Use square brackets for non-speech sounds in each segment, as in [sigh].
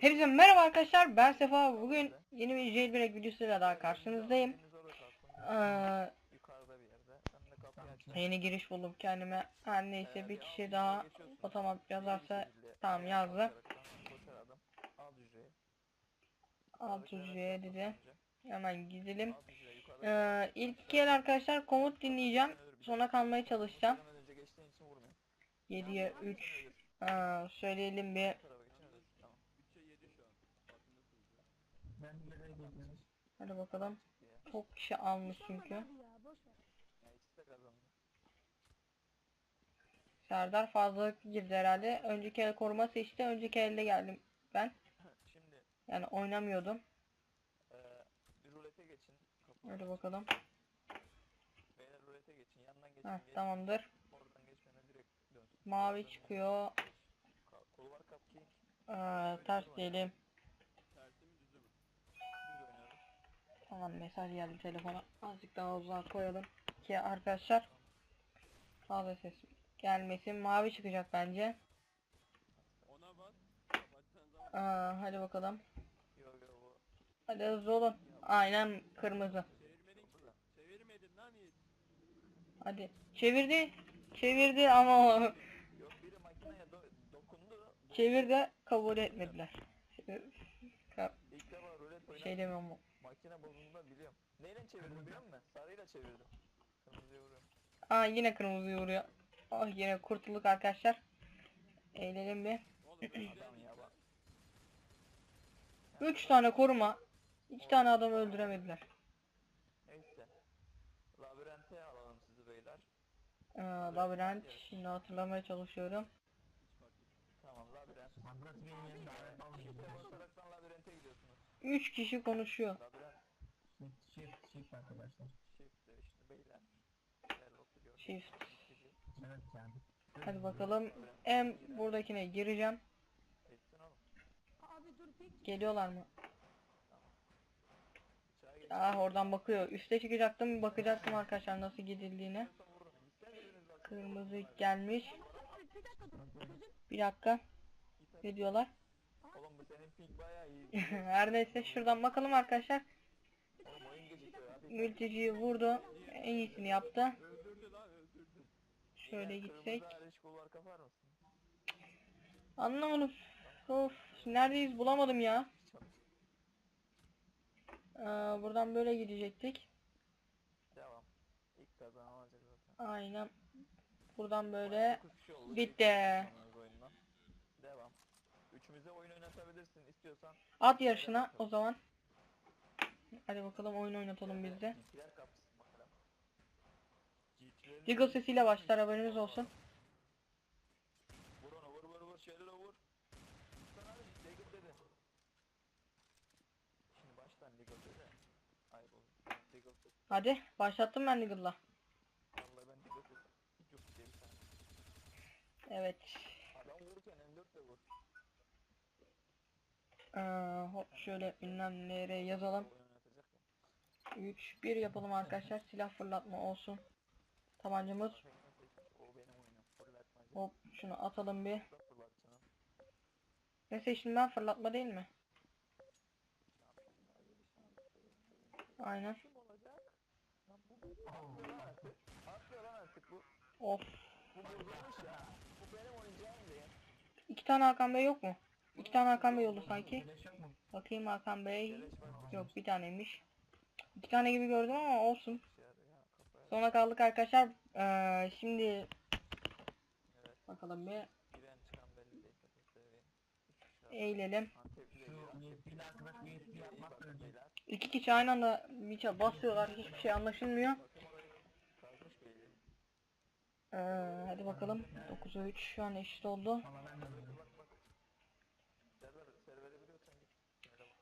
Hepinize merhaba arkadaşlar. Ben Sefa. Bugün yeni bir jailbreak videosuyla daha karşınızdayım. Ee. Yeni giriş buldum kendime. Her neyse bir kişi daha otomatik yazarsa tamam yazdı. alt hücreye dedi. Hemen gidelim. Ee, ilk el arkadaşlar komut dinleyeceğim. Sonra kalmaya çalışacağım. Hemen önce geçtiğin için vurmuyor. 7'ye 3 ee, söyleyelim bir Bu tarafa geçin ölürsün. Tamam. Hadi bakalım çok kişi almış çünkü. Serdar fazlalık girdi herhalde önceki el koruma seçti önceki elde geldim ben Şimdi yani oynamıyordum eee bir rulete geçin. Kapı. hadi bakalım Beyler rulete geçin. Yandan geçin. Heh, tamamdır Oradan geçmene direkt dönsün. mavi çıkıyor Ka- Kolu var cupcake. Ee, ters diyelim Düz oynuyoruz. Tamam mesaj geldi telefona. Azıcık daha uzağa koyalım ki arkadaşlar fazla ses gelmesin. Mavi çıkacak bence. Aa, hadi bakalım. Hadi hızlı olun. Aynen kırmızı. Hadi. Çevirdi. Çevirdi ama [laughs] çevirdi kabul etmediler. Şey demiyorum. Makine bozulduğunda biliyorum. Neyle çevirdim biliyor musun? Sarıyla çevirdim. Kırmızıya vuruyorum. Aa yine kırmızı vuruyor. Oh yine kurtulduk arkadaşlar. Eğlenelim bir. Adam ya bak. 3 tane koruma. 2 tane adam öldüremediler. Neyse. Labirente alalım sizi beyler. Ee, labirent. Şimdi hatırlamaya çalışıyorum. Tamam labirent. Labirente gidiyorsunuz. 3 kişi konuşuyor. Labirent. Shift, shift arkadaşlar. Shift de işte beyler. Beyler oturuyor. Shift. Evet yani. Hadi bakalım. En buradakine gireceğim. Oğlum. Geliyorlar mı? Ah oradan bakıyor. Üste çıkacaktım. Bakacaktım arkadaşlar nasıl gidildiğine. Kırmızı gelmiş. Bir dakika. Ne diyorlar? Oğlum bu senin ping bayağı iyi. [laughs] Her neyse şuradan bakalım arkadaşlar. Oğlum oyun gecikiyor abi. Mülteciyi vurdu. En iyisini yaptı. Şöyle gitsek. Anlamadım. Of. Neredeyiz bulamadım ya. Ee, buradan böyle gidecektik. Devam. İlk kazanan olacak zaten. Aynen. Buradan böyle. Bitti. Devam. Üçümüze oyun oynatabilirsin istiyorsan. At yarışına o zaman. Hadi bakalım oyun oynatalım biz de. Jiggle sesiyle başlar haberiniz olsun. Vur onu vur vur vur şöyle vur. Sana abi Legal dedi. Şimdi baştan Legal dedi. Ayıp oldu. Legal dedi. Hadi başlattım ben Diggle'la. Vallahi ben Legal dedim. Yok diye bir tane. Evet. Adam vururken M4 de vur. Ee, hop şöyle bilmem nereye yazalım. Oyun oynatacak ya. 3 1 yapalım arkadaşlar. Silah fırlatma olsun. Tabancamız. Hop şunu atalım bir. Da fırlatacağım. Ne seçtim ben fırlatma değil mi? Aynen. Of. İki tane Hakan Bey yok mu? İki tane Hakan Bey oldu sanki. Bakayım Hakan Bey. Yok bir taneymiş. İki tane gibi gördüm ama olsun. Bir şey. Sona kaldık arkadaşlar. Ee, şimdi Evet. bakalım bir eğilelim. İki kişi aynı anda bir basıyorlar. Hiçbir şey anlaşılmıyor. Ee, hadi bakalım. 9'a 3 şu an eşit oldu.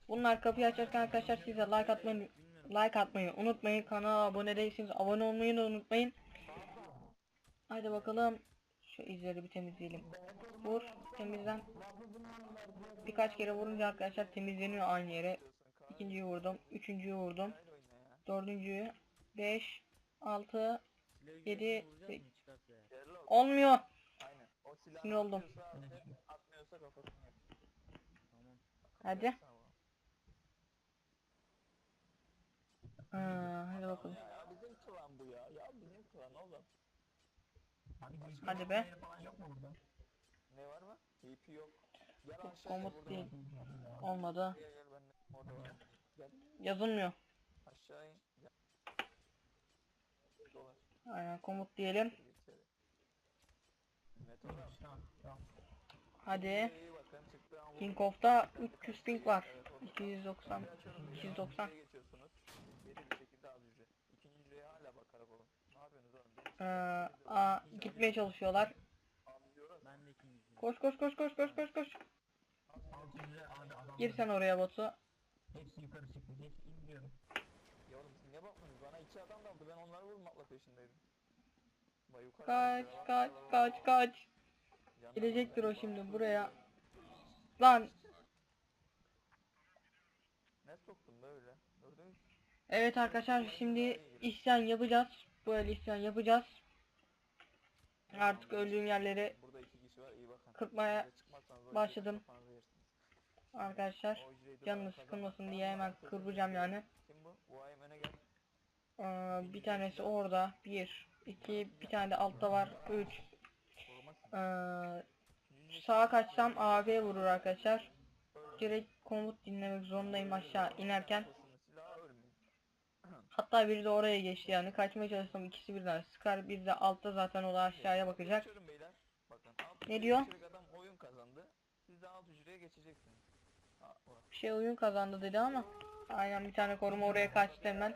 Bunlar kapıyı açarken arkadaşlar size like atmayı like atmayı unutmayın. Kanala abone değilseniz abone olmayı da unutmayın. Haydi bakalım. Şu izleri bir temizleyelim. Vur, temizlen. Birkaç kere vurunca arkadaşlar temizleniyor aynı yere. İkinciyi vurdum, üçüncüyü vurdum, dördüncüyü, 5, 6, Silahı 7, vuracak mı çıkarsa ya? Sherlock. olmuyor. Aynen. Sinir oldum. Hadi. Aa, hadi bakalım. Ya, ya bizim klan bu ya. Ya bizim klan oğlum. USB Hadi be. yapma falan yok mu burada? Ne var mı? EP yok. Gel aşağıya komut değil. Olmadı. Gel gel ben de orada var. Gel Yazılmıyor. aşağı in. Gel. Aynen komut diyelim. Git içeri. Meteor. Tamam, tamam. Hadi. İyi an. King of'ta 300 ping var. Evet, orada. 290. Kapıyı açıyorum, beyler. 290. Hücreye geçiyorsunuz. Geri bir şekilde az hücre. İkinci hücreye hala bakarak olun. Ne yapıyorsunuz oğlum? Ee, aa, gitmeye çalışıyorlar. Anlıyoruz. Ben de ikinci. Koş koş koş koş koş koş koş. Alt yüzde abi adam. Gir sen oraya Batu. Hepsi yukarı çıktı. Hepsi indiriyorum. Ya oğlum siz ne bakmıyorsunuz? Bana iki adam daldı. Ben onları vurmakla peşindeydim. Vay yukarı Kaç kaç bak, bak, kaç bak. kaç. Yanına Gelecektir bak. o şimdi buraya. Lan. Ne soktum böyle? Gördün mü? Evet arkadaşlar şimdi isyan yapacağız. Böyle isyan yapacağız. Artık öldüğüm yerleri kırpmaya başladım. arkadaşlar bana sıkılmasın diye hemen kırpacağım yani. Ee, bir tanesi orada. Bir, iki, bir tane de altta var. Üç. Ee, sağa kaçsam AB vurur arkadaşlar. Direkt komut dinlemek zorundayım aşağı inerken. Hatta biri de oraya geçti yani. Kaçmaya çalışsam ikisi birden sıkar. Bir de altta zaten o da aşağıya bakacak. Bakın Ne diyor? adam oyun kazandı. Siz de alt hücreye geçeceksiniz. Bir şey oyun kazandı dedi ama. Aynen bir tane koruma oraya kaçtı hemen.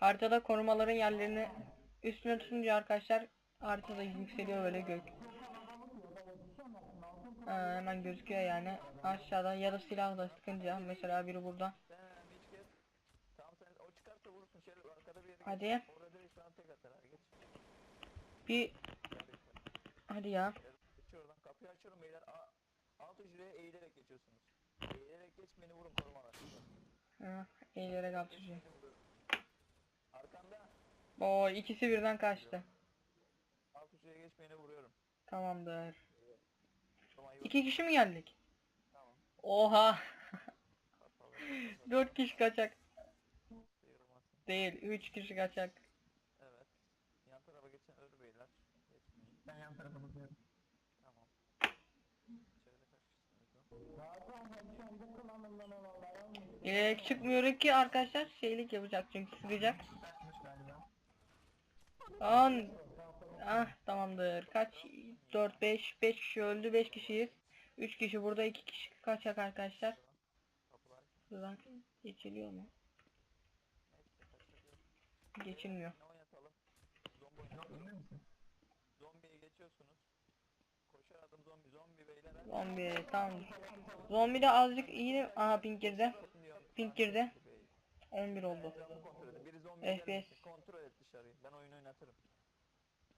Haritada korumaların yerlerini üstüne tutunca arkadaşlar haritada yükseliyor böyle gök. Ee, hemen gözüküyor yani aşağıda ya da silahla sıkınca mesela biri burada. Sen hiç geç. Tamam sen o çıkarsa vurursun şöyle arkada bir yere Hadi. geç. Orada direkt sana tek atar abi geç. Bir hadi ya. Gel, Geç oradan kapıyı açıyorum beyler. Alt hücreye eğilerek geçiyorsunuz. Eğilerek geç beni vurun korumalar. Ha, eğilerek beni vurun. Arkanda. Oo ikisi birden kaçtı. Alt hücreye geç beni vuruyorum. Tamamdır. İki kişi mi geldik? Tamam. Oha. [laughs] Dört kişi kaçak. Değil. Üç kişi kaçak. Evet. Yan tarafa geçen ölü beyler. Geçmeyin. Ben yan tarafa bakıyorum. Tamam. İçeride kaç kişisiniz o? İlerek çıkmıyorum ki arkadaşlar. Şeylik yapacak çünkü sıkacak. An. Ah tamamdır. Kaç? 4 5 5 kişi öldü. 5 kişiyiz. 3 kişi burada 2 kişi kaçak arkadaşlar. Buradan geçiliyor mu? Geçilmiyor. Ne oynatalım? Zombi Yok oynatalım. emin misin? Zombiye geçiyorsunuz. Koşar adım zombi. Zombi beyler. Zombi tamam. Zombi de azıcık iyi. Aha pink girdi. Pink girdi. Bey. 11 oldu. FPS. gelmesin. Kontrol et dışarıyı. Ben oyunu oynatırım.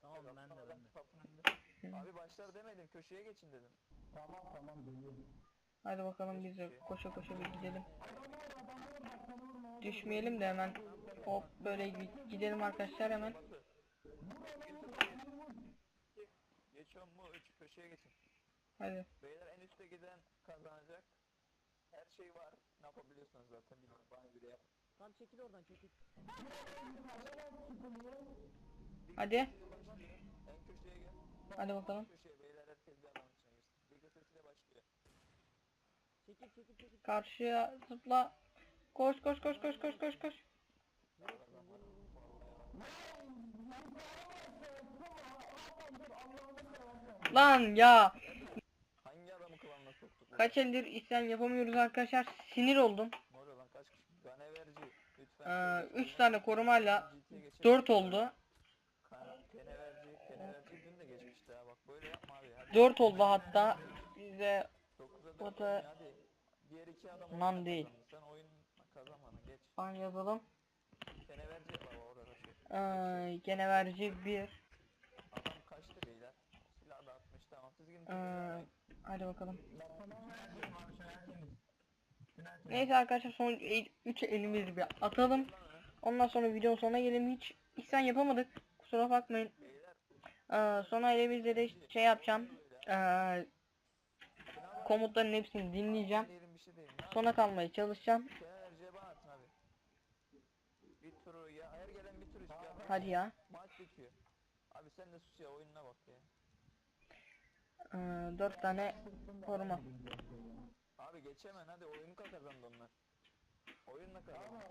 Tamam ben de ben de. Abi başlar demedim. Köşeye geçin dedim. Tamam tamam geliyorum. Hadi bakalım biz de koşa koşa bir gidelim. Düşmeyelim de hemen. Hop böyle gi- gidelim arkadaşlar hemen. Geçiyor mu? Üç köşeye geçin. Hadi. Beyler en üste giden kazanacak. Her şey var. Ne yapabiliyorsunuz zaten bilmiyorum. Bana biri yap. Tamam çekil oradan çekil. Hadi. En köşeye gel. Hadi bakalım. Köşeye beyler herkes bir adam içine girsin. Bilgi sesiyle başlıyor. Çekil çekil çekil. Karşıya zıpla. Koş koş koş koş koş koş koş. Lan ya. Hangi adamı klanına soktuk? Kaç eldir isyan yapamıyoruz arkadaşlar. Sinir oldum. Oluyor lan kaç kişi? Ganeverci. Lütfen. Ee, söyle. 3 tane korumayla GT'ye geçelim. 4 oldu. Keneverci. Keneverci dün de geçmişti ha bak böyle yapma abi. Hadi. 4 oldu hatta. Bize 9'a O 4 da- oynuyor, hadi. Diğer iki adam Lan değil. kazandı. Sen oyun kazanmadın geç. an yazalım. Keneverci var orada şey. Ee, gene verici 1. Adam kaçtı beyler. Silah da atmış tamam. Siz gidin. Ee, hadi bakalım. Neyse arkadaşlar son 3 elimizi bir atalım. Ondan sonra videonun sonuna gelelim. Hiç isyan yapamadık. Kusura bakmayın. Beyler. Ee, son elimizde de şey yapacağım. Ee, komutların hepsini dinleyeceğim. Sona kalmaya çalışacağım. Hadi ya. Abi sen de sus ya oyununa bak ya. Ee, 4 tane koruma. Abi geç hemen hadi oyunu kazandı onlar. Oyunla kazandı.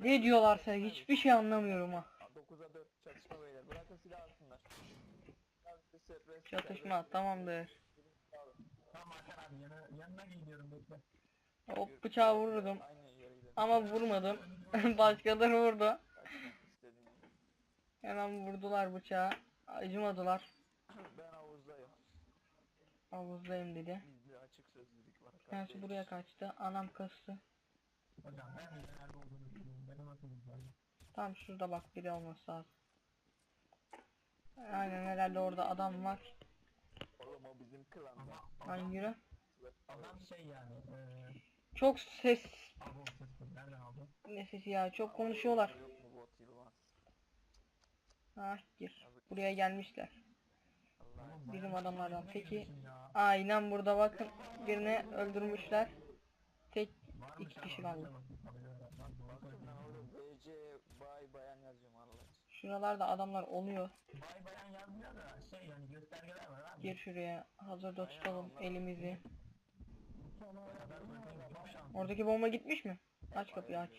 Ne diyorlarsa hiçbir şey anlamıyorum ha. 9'a 4 çatışma beyler. Bırakın silah alsınlar. Çatışma tamamdır. Abi yana, yanına gidiyorum bekle. Hop bıçağı vururdum. Aynı yere gidelim. Ama vurmadım. [laughs] Başkaları vurdu. İstediğin. Hemen vurdular bıçağı. Acımadılar. Ben havuzdayım. Havuzdayım dedi. Bizde açık sözlülük var. Kendisi buraya kaçtı. Anam kastı. Hocam ben de nerede olduğunu biliyorum. Ben nasıl bulacağım? Tam şurada bak biri olması lazım. Aynen herhalde orada adam var. Oğlum o bizim. Ama Lan yürü. Adam şey yani. Eee Çok ses. abi o sesi nereden aldın? Ne sesi ya çok konuşuyorlar. Yok mu bot Yılmaz? Ha gir. Buraya gelmişler. Bizim adamlardan. Peki aynen burada bakın. Birini öldürmüşler. Tek iki kişi kaldı. Şuralarda adamlar oluyor. Bay bayan yazmıyor da şey yani göstergeler var abi. Gir şuraya. Hazırda tutalım elimizi. Beraber böyle çok şanslı. Oradaki bomba gitmiş mi? Aç kapıyı aç.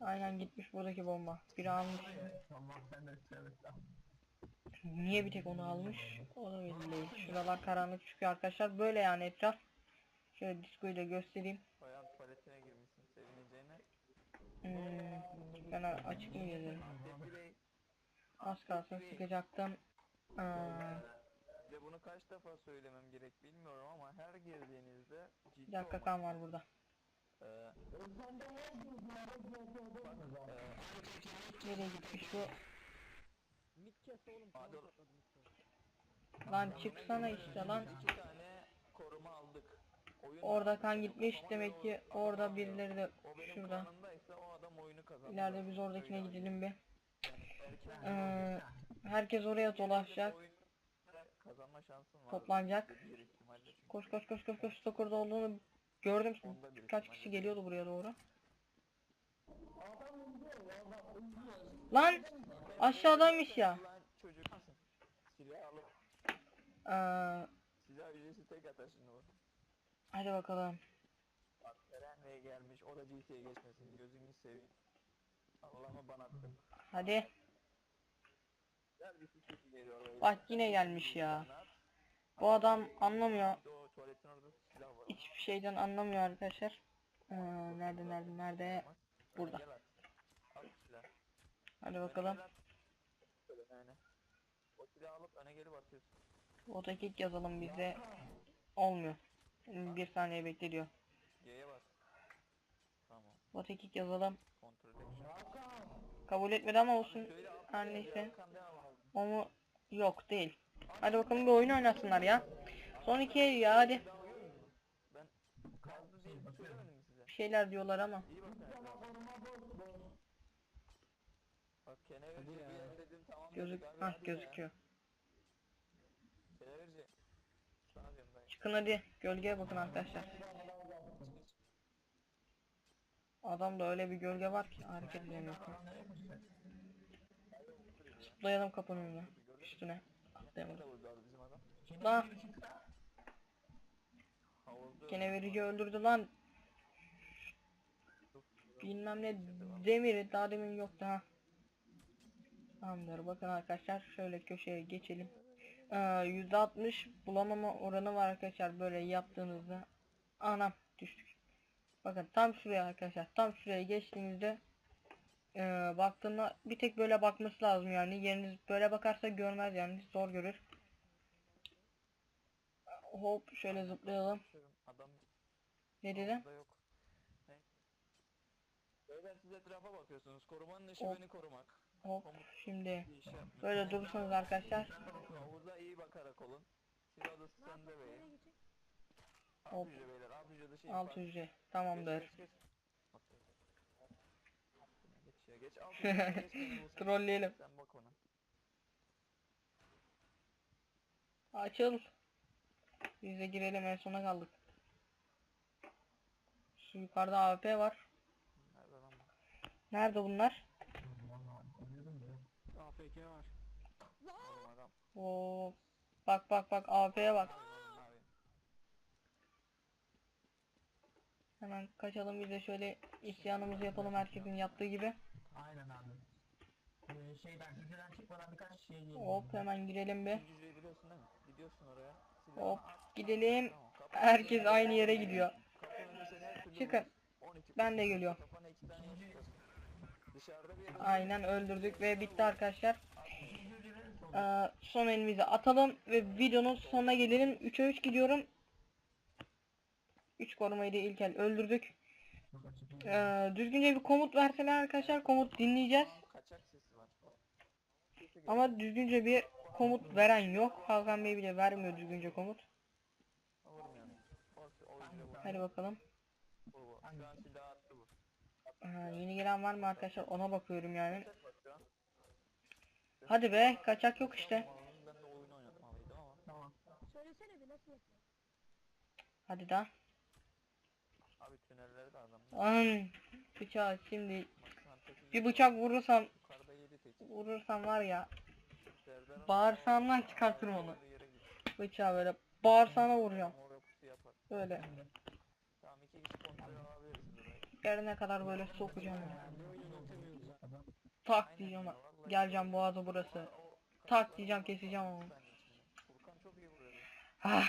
Aynen gitmiş buradaki bomba. Biri almış. Niye bir tek onu almış? O da belli. Şuralar karanlık çıkıyor arkadaşlar. Böyle yani etraf. Şöyle diskoyu da göstereyim. Bayan tuvaletine girmişsin sevineceğine. Hmm, ben açık mı? Defile Az kalsın sıkacaktım. Aa, ve bunu kaç defa söylemem gerek bilmiyorum ama her girdiğinizde ciddi bir dakika kan var burada. Ee, Nereye gitmiş bu? Mid kes oğlum. Hadi oğlum. Lan çıksana işte lan. iki tane koruma aldık. Oyun Orada kan gitmiş. Demek ki orada birileri de o benim şurada. kanımdaysa o adam oyunu kazandı. İleride biz oradakine gidelim bir. erken Ee, herkes oraya dolaşacak. oyun kazanma şansın var. Toplanacak. Bir ihtimalle çünkü Koş koş koş koş koş. Stokur'da olduğunu gördüm. onda bir Kaç ihtimalle. kişi geliyordu buraya doğru. Lan aşağıdaymış ya. Lan çocuk musun? Silah alıp Ee, silah ücreti tek atar şimdi bu. hadi bakalım. Bak Eren Bey gelmiş o da GT'ye geçmesin gözünü seveyim. Allah'ımı bana attın. Hadi. Gel bir sisi geliyor oraya. Bak yine gelmiş ya. Bu adam anlamıyor. Hiçbir şeyden anlamıyor arkadaşlar. Ee, nerede nerede nerede? Burada. Hadi bakalım. Otokik yazalım bize. Olmuyor. Bir saniye bekle diyor. G'ye yazalım. Kabul etmedi ama olsun. Her neyse. O mu? Yok değil. Hadi bakalım bir oyun oynasınlar ya. Son iki el ya hadi. Bir şeyler diyorlar ama. Gözük Hah gözüküyor. Çıkın hadi. Gölgeye bakın arkadaşlar. Adamda öyle bir gölge var ki hareket edemiyor. Zıplayalım kapının önüne. Üstüne. Atlayamadım. Lan gene verici öldürdü lan. Bilmem ne demiri daha demin yoktu ha. Tamamdır bakın arkadaşlar şöyle köşeye geçelim. Ee, %60 bulamama oranı var arkadaşlar böyle yaptığınızda. Anam düştük. Bakın tam şuraya arkadaşlar tam şuraya geçtiğinizde ee, baktığında bir tek böyle bakması lazım yani yeriniz böyle bakarsa görmez yani zor görür. Hop şöyle zıplayalım. Adam Ne dedi? Beyler siz etrafa bakıyorsunuz. Korumanın işi Hop. beni korumak. Hop şimdi böyle durursanız arkadaşlar Havuza iyi bakarak olun. Silah odası sende bey. Hop. Alt şey hücre Geç, tamamdır. Geç, geç. Geç geç. [laughs] Trolleyelim. Sen bak ona. Açıl. Biz de girelim en sona kaldık. Şu yukarıda AWP var. Nerede lan? Nerede bunlar? AFK var. Oğlum adam. Oo. Bak bak bak AWP'ye bak. Hemen kaçalım biz de şöyle isyanımızı yapalım herkesin yaptığı gibi. Aynen abi. Ee, şeyden hücreden çıkmadan birkaç şey diyelim. Hop hemen girelim bir. İkinci hücreyi biliyorsun değil mi? Gidiyorsun oraya. silahını Hop at. gidelim. Tamam, kapı Herkes aynı yere gidiyor. Kapı önünde seni her türlü Çıkın. vurur. 12 Ben de geliyorum. Kafana iki tane yapıyorsun. Dışarıda bir yere Aynen öldürdük ve bitti arkadaşlar. İkinci. Ee, son elimizi atalım ve videonun sonuna gelelim. 3'e 3 gidiyorum. 3 korumayı da ilk el öldürdük. Ee, düzgünce bir komut verseler arkadaşlar komut dinleyeceğiz. Ama düzgünce bir komut veren yok. Hakan Bey bile vermiyor düzgünce komut. Hadi bakalım. Bu. Aha, yeni gelen var mı arkadaşlar ona bakıyorum yani. Hadi be kaçak yok işte. Tamam, Ben de oyun oynatmalıydım ama. Tamam. Söylesene bir nasıl yapıyor? Hadi daha. Abi tünelleri de adam. An bıçağı şimdi bir bıçak vurursam vurursam var ya bağırsağımdan çıkartırım onu. Bıçağı böyle bağırsağına vuracağım. Böyle yerine kadar böyle sokacağım. onu. Tak diyeceğim. Geleceğim boğazı burası. Tak diyeceğim keseceğim onu. Ah,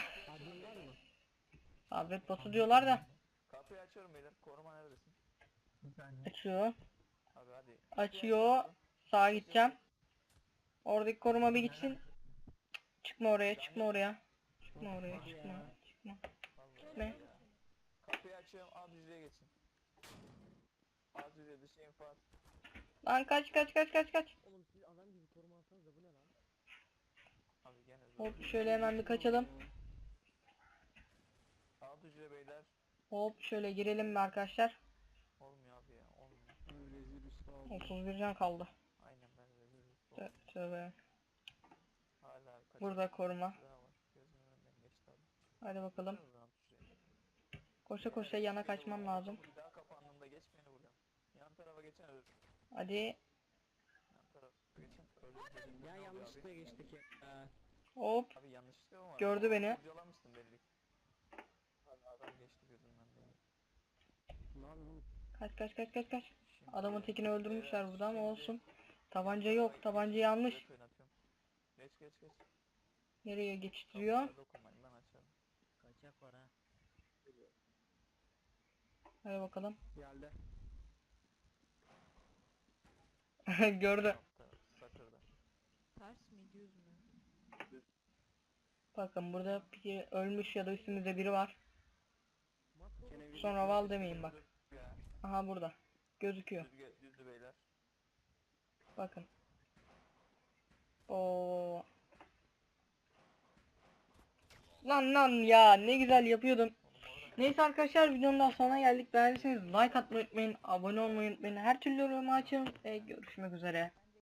sabret botu diyorlar da. Kapıyı açıyorum beyler. Koruma saniye. Açıyor. Abi hadi. Açıyor. Sağa gideceğim. Oradaki koruma bir gitsin. Çıkma oraya, çıkma oraya. Çıkma oraya, çıkma. Çıkma. Ya. Kapıyı açıyorum. Alt hücreye geçin. Alt hücre dışı infaz. Lan kaç kaç kaç kaç kaç. Oğlum siz adam gibi koruma alsanız da bu ne lan? Abi gene. Hop şöyle hemen bir kaçalım. Alt hücre beyler. Hop şöyle girelim mi arkadaşlar? Olmuyor abi ya. Olmuyor. Rezil üstü aldı. 31 can kaldı. Aynen ben de böyle. Tö- Tövbe. Hala kaç. Burada koruma. Hadi bakalım. Koşa koşa yana kaçmam lazım. Bir daha kapandığında geç beni buradan. Yan tarafa geçen ölür. Hadi. Yan taraf geçen ölür. Ya yanlışlıkla geçtik ya. Ee, Hop. Abi yanlışlıkla mı var? Gördü beni. Kurcalamışsın belli adam geçti gözümden? Kaç kaç kaç kaç kaç. Adamın tekini öldürmüşler burada ama olsun. Tabanca yok. Tabanca yanlış. Geç geç geç. Nereye geçtiriyor? Kaçak var ha. Hadi bakalım. [laughs] Geldi. Gördü. Ters mi düz mü? Bakın burada biri ölmüş ya da üstümüzde biri var. Sonra val demeyin bak. Aha burada. Gözüküyor. düz, ge- düzdü beyler. Bakın. Oo. Lan lan ya ne güzel yapıyordun. Neyse arkadaşlar videonun daha sonuna geldik. Beğendiyseniz like atmayı unutmayın. Abone olmayı unutmayın. Her türlü yorum açın. Ve görüşmek üzere.